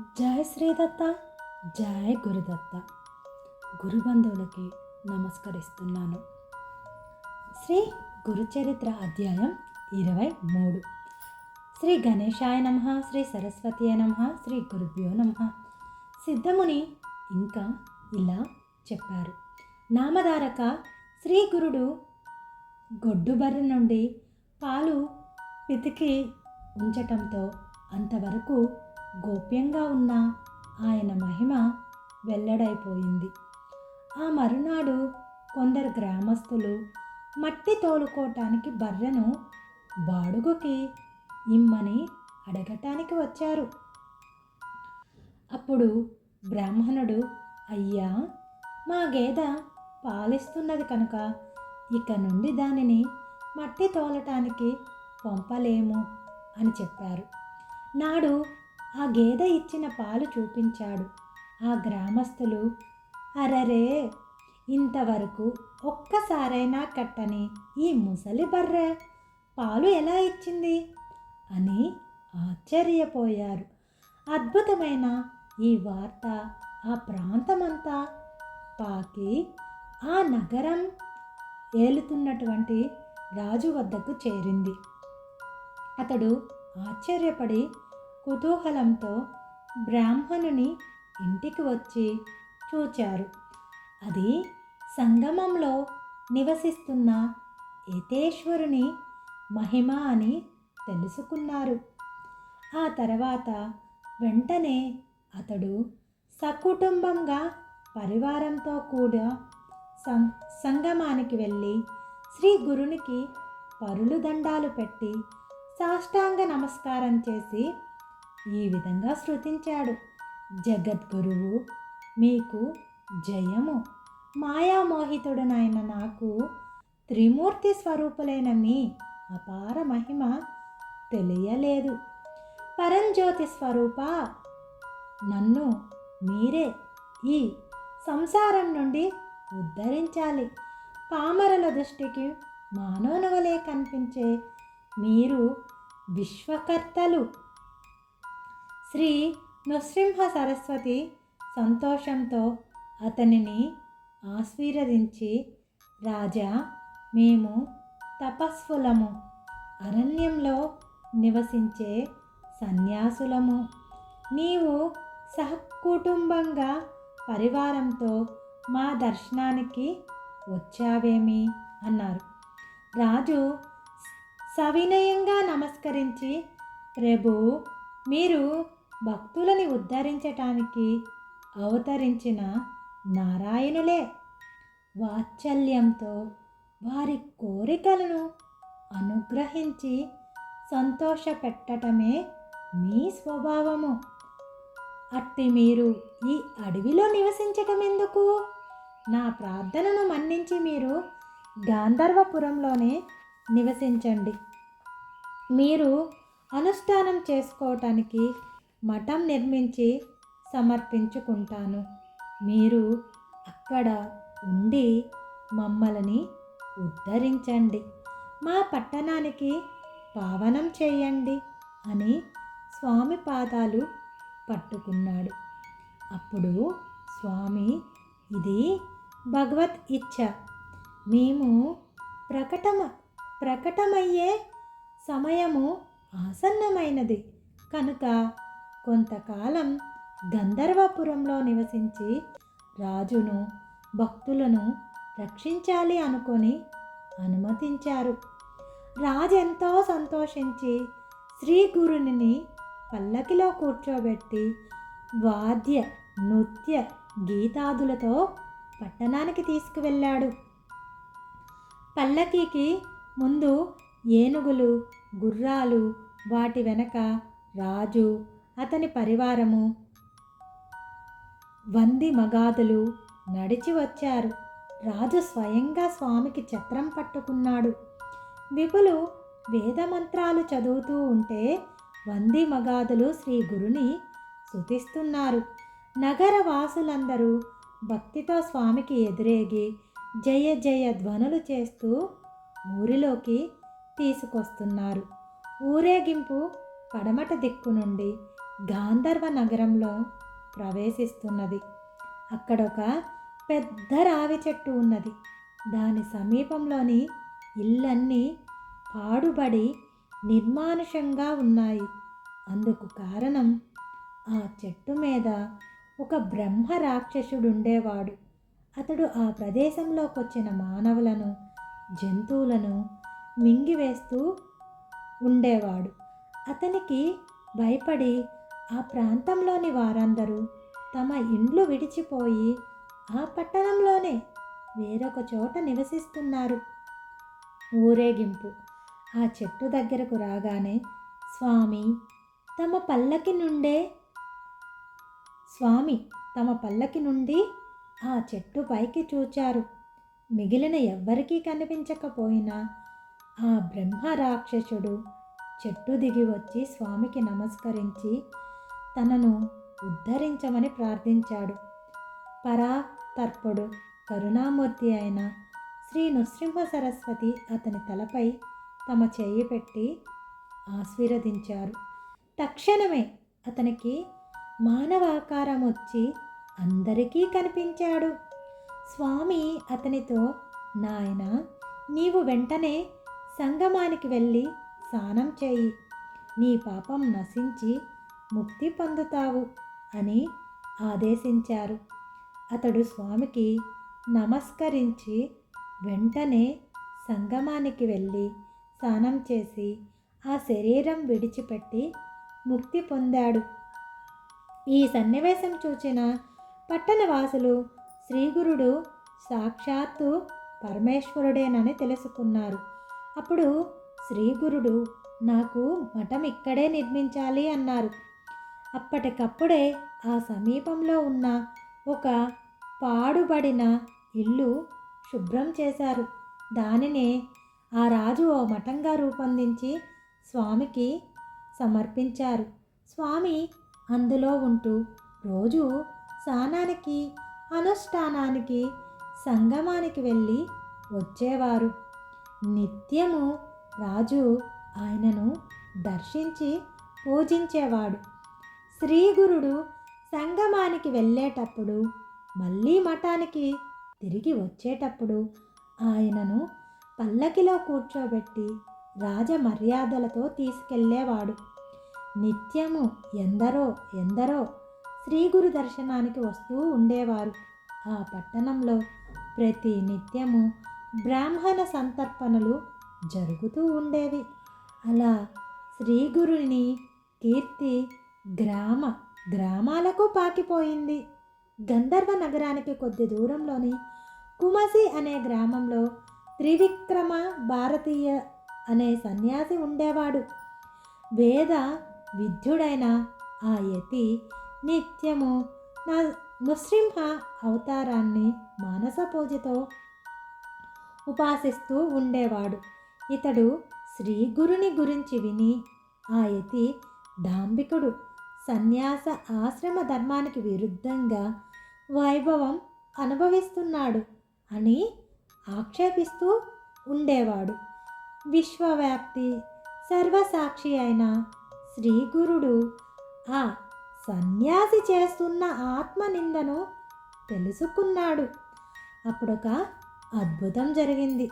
జయ శ్రీదత్త జయ గురుదత్త. గురుబంధువులకి నమస్కరిస్తున్నాను. శ్రీ గురుచరిత్ర అధ్యాయం ఇరవై మూడు. శ్రీ గణేశాయ నమ శ్రీ సరస్వతి నమ శ్రీ గురుభ్యో నమ. సిద్ధముని ఇంకా ఇలా చెప్పారు. నామధారక శ్రీ గురుడు గొడ్డుబర్రె నుండి పాలు పితికి ఉంచటంతో అంతవరకు గోప్యంగా ఉన్న ఆయన మహిమ వెల్లడైపోయింది. ఆ మరునాడు కొందరు గ్రామస్తులు మట్టి తోలుకోవటానికి బర్రెను బాడుగుకి ఇమ్మని అడగటానికి వచ్చారు. అప్పుడు బ్రాహ్మణుడు అయ్యా మా గేద పాలిస్తున్నది కనుక ఇక నుండి దానిని మట్టి తోలటానికి పంపలేము అని చెప్పారు. నాడు ఆ గేదె ఇచ్చిన పాలు చూపించాడు. ఆ గ్రామస్తులు అరరే ఇంతవరకు ఒక్కసారైనా కట్టని ఈ ముసలి బర్రె పాలు ఎలా ఇచ్చింది? అని ఆశ్చర్యపోయారు. అద్భుతమైన ఈ వార్త ఆ ప్రాంతమంతా పాకి ఆ నగరం ఏలుతున్నటువంటి రాజు వద్దకు చేరింది. అతడు ఆశ్చర్యపడి కుతూహలంతో బ్రాహ్మణుని ఇంటికి వచ్చి చూచారు. అది సంగమంలో నివసిస్తున్న యతేశ్వరుని మహిమ అని తెలుసుకున్నారు. ఆ తర్వాత వెంటనే అతడు సకుటుంబంగా పరివారంతో కూడా సం సంగమానికి వెళ్ళి శ్రీ గురునికి పరులు దండాలు పెట్టి సాష్టాంగ నమస్కారం చేసి ఈ విధంగా శృతించాడు. జగద్గురువు మీకు జయము. మాయామోహితుడనైన నాకు త్రిమూర్తి స్వరూపులైన మీ అపార మహిమ తెలియలేదు. పరంజ్యోతి స్వరూప నన్ను మీరే ఈ సంసారం నుండి ఉద్ధరించాలి. పామరుల దృష్టికి మానవునవలే కనిపించే మీరు విశ్వకర్తలు. శ్రీ నృసింహ సరస్వతి సంతోషంతో అతనిని ఆశీర్వదించి రాజా మేము తపస్సులము. అరణ్యంలో నివసించే సన్యాసులము. నీవు సహకుటుంబంగా పరివారంతో మా దర్శనానికి వచ్చావేమి అన్నారు. రాజు సవినయంగా నమస్కరించి ప్రభు మీరు భక్తులని ఉద్ధరించటానికి అవతరించిన నారాయణులే. వాత్సల్యంతో వారి కోరికలను అనుగ్రహించి సంతోషపెట్టటమే మీ స్వభావము. అట్టి మీరు ఈ అడవిలో నివసించటం ఎందుకు నా ప్రార్థనను మన్నించి మీరు గాంధర్వపురంలోనే నివసించండి. మీరు అనుష్ఠానం చేసుకోవటానికి మఠం నిర్మించి సమర్పించుకుంటాను. మీరు అక్కడ ఉండి మమ్మల్ని ఉద్ధరించండి. మా పట్టణానికి పావనం చేయండి అని స్వామి పాదాలు పట్టుకున్నాడు. అప్పుడు స్వామి ఇది భగవత్ ఇచ్ఛ మేము ప్రకటమ ప్రకటమయ్యే సమయము ఆసన్నమైనది. కనుక కొంతకాలం గంధర్వపురంలో నివసించి రాజును భక్తులను రక్షించాలి అనుకొని అనుమతించారు. రాజు ఎంతో సంతోషించి శ్రీ గురుని పల్లకిలో కూర్చోబెట్టి వాద్య నృత్య గీతాదులతో పట్టణానికి తీసుకువెళ్ళాడు. పల్లకీకి ముందు ఏనుగులు గుర్రాలు వాటి వెనక రాజు అతని పరివారము. వంది మగాదులు నడిచి వచ్చారు. రాజు స్వయంగా స్వామికి ఛత్రం పట్టుకున్నాడు. విపులు వేదమంత్రాలు చదువుతూ ఉంటే వంది మగాదులు శ్రీ గురుని సుతిస్తున్నారు నగర వాసులందరూ భక్తితో స్వామికి ఎదురేగి జయ జయ ధ్వనులు చేస్తూ ఊరిలోకి తీసుకొస్తున్నారు. ఊరేగింపు పడమట దిక్కు నుండి గాంధర్వ నగరంలో ప్రవేశిస్తున్నది. అక్కడ ఒక పెద్ద రావి చెట్టు ఉన్నది. దాని సమీపంలోని ఇళ్ళన్నీ పాడుబడి నిర్మానుషంగా ఉన్నాయి. అందుకు కారణం ఆ చెట్టు మీద ఒక బ్రహ్మ రాక్షసుడు ఉండేవాడు అతడు ఆ ప్రదేశంలోకి వచ్చిన మానవులను జంతువులను మింగివేస్తూ ఉండేవాడు. అతనికి భయపడి ఆ ప్రాంతంలోని వారందరూ తమ ఇండ్లు విడిచిపోయి ఆ పట్టణంలోనే వేరొక చోట నివసిస్తున్నారు. ఊరేగింపు ఆ చెట్టు దగ్గరకు రాగానే స్వామి తమ పల్లకి నుండే స్వామి తమ పల్లకి నుండి ఆ చెట్టు పైకి చూచారు. మిగిలిన ఎవ్వరికీ కనిపించకపోయినా ఆ బ్రహ్మ రాక్షసుడు చెట్టు దిగి వచ్చి స్వామికి నమస్కరించి తనను ఉద్ధరించమని ప్రార్థించాడు. పరా తర్పుడు కరుణామూర్తి అయిన శ్రీ నృసింహ సరస్వతి అతని తలపై తమ చేయి పెట్టి ఆశీర్వదించారు. తక్షణమే అతనికి మానవాకారం వచ్చి అందరికీ కనిపించాడు. స్వామి అతనితో నాయన నీవు వెంటనే సంగమానికి వెళ్ళి స్నానం చేయి. నీ పాపం నశించి ముక్తి పొందుతావు అని ఆదేశించారు. అతడు స్వామికి నమస్కరించి వెంటనే సంగమానికి వెళ్ళి స్నానం చేసి ఆ శరీరం విడిచిపెట్టి ముక్తి పొందాడు. ఈ సన్నివేశం చూచిన పట్టణవాసులు శ్రీగురుడు సాక్షాత్తు పరమేశ్వరుడేనని తెలుసుకున్నారు. అప్పుడు శ్రీగురుడు నాకు మఠం ఇక్కడే నిర్మించాలి అన్నారు. అప్పటికప్పుడే ఆ సమీపంలో ఉన్న ఒక పాడుబడిన ఇల్లు శుభ్రం చేశారు. దానినే ఆ రాజు ఓ మఠంగా రూపొందించి స్వామికి సమర్పించారు. స్వామి అందులో ఉంటూ రోజు స్నానానికి అనుష్ఠానానికి సంగమానికి వెళ్ళి వచ్చేవారు. నిత్యము రాజు ఆయనను దర్శించి పూజించేవాడు. శ్రీగురుడు సంగమానికి వెళ్ళేటప్పుడు మళ్ళీ మఠానికి తిరిగి వచ్చేటప్పుడు ఆయనను పల్లకిలో కూర్చోబెట్టి రాజ మర్యాదలతో తీసుకెళ్ళేవాడు. నిత్యము ఎందరో ఎందరో శ్రీగురు దర్శనానికి వస్తూ ఉండేవారు. ఆ పట్టణంలో ప్రతి నిత్యము బ్రాహ్మణ సంతర్పణలు జరుగుతూ ఉండేవి. అలా శ్రీగురుని కీర్తి గ్రామ గ్రామాలకు పాకిపోయింది. గంధర్వ నగరానికి కొద్ది దూరంలోని కుమసి అనే గ్రామంలో త్రివిక్రమ భారతీయ అనే సన్యాసి ఉండేవాడు. వేద విద్యుడైన ఆ యతి నిత్యము నా నృసింహ అవతారాన్ని మానస పూజతో ఉపాసిస్తూ ఉండేవాడు. ఇతడు శ్రీ గురుని గురించి విని ఆ యతి దాంబికుడు సన్యాస ఆశ్రమ ధర్మానికి విరుద్ధంగా వైభవం అనుభవిస్తున్నాడు అని ఆక్షేపిస్తూ ఉండేవాడు. విశ్వవ్యాప్తి సర్వసాక్షి అయిన శ్రీగురుడు ఆ సన్యాసి చేస్తున్న ఆత్మనిందను తెలుసుకున్నాడు. అప్పుడొక అద్భుతం జరిగింది.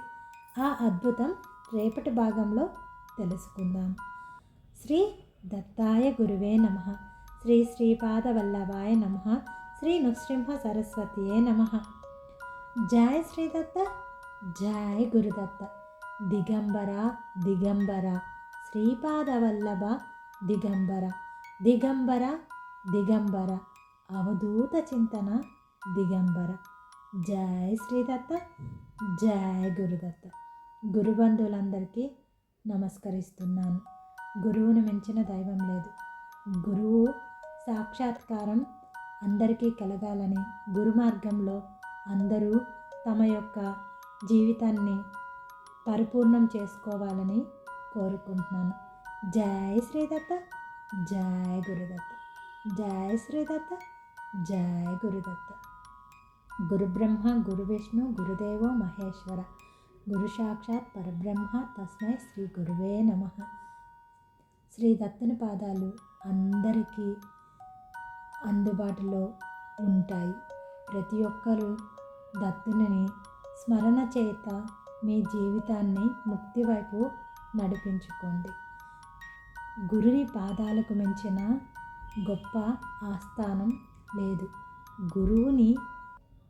ఆ అద్భుతం రేపటి భాగంలో తెలుసుకుందాం. శ్రీ దత్తాయ గురువే నమ. శ్రీ శ్రీపాదవల్లభాయ నమ. శ్రీ నృసింహ సరస్వతియే నమ. జయ శ్రీదత్త జయ గురుదత్త. దిగంబర దిగంబర. శ్రీపాదవల్లభ దిగంబర. దిగంబర దిగంబర. అవధూత చింతన దిగంబర. జయ శ్రీదత్త జయ గురుదత్త. గురుబంధువులందరికీ నమస్కరిస్తున్నాను. గురువును మించిన దైవం లేదు. గురువు సాక్షాత్కారం అందరికీ కలగాలని గురు మార్గంలో అందరూ తమ యొక్క జీవితాన్ని పరిపూర్ణం చేసుకోవాలని కోరుకుంటున్నాను. జై శ్రీదత్త జై గురుదత్త జై శ్రీదత్త జై గురుదత్త. గురుబ్రహ్మ గురువిష్ణు గురు విష్ణు గురుదేవో మహేశ్వర. గురు సాక్షాత్ పరబ్రహ్మ తస్మై శ్రీ గురువే నమః. శ్రీ దత్తుని పాదాలు అందరికీ అందుబాటులో ఉంటాయి. ప్రతి ఒక్కరూ దత్తుని స్మరణ చేత మీ జీవితాన్ని ముక్తి వైపు నడిపించుకోండి. గురుని పాదాలకు మించిన గొప్ప ఆస్థానం లేదు. గురువుని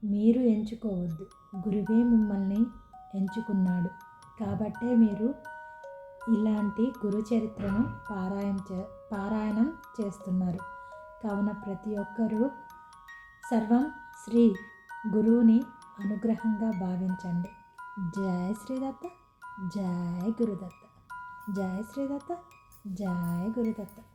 మీరు ఎంచుకోవద్దు. గురువే మిమ్మల్ని ఎంచుకున్నాడు. కాబట్టే మీరు ఇలాంటి గురు చరిత్రను పారాయణ చే పారాయణం చేస్తున్నారు. కావున ప్రతి ఒక్కరూ సర్వం శ్రీ గురువుని అనుగ్రహంగా భావించండి. జయ శ్రీదత్త జయ గురుదత్త జయ శ్రీదత్త జయ గురుదత్త.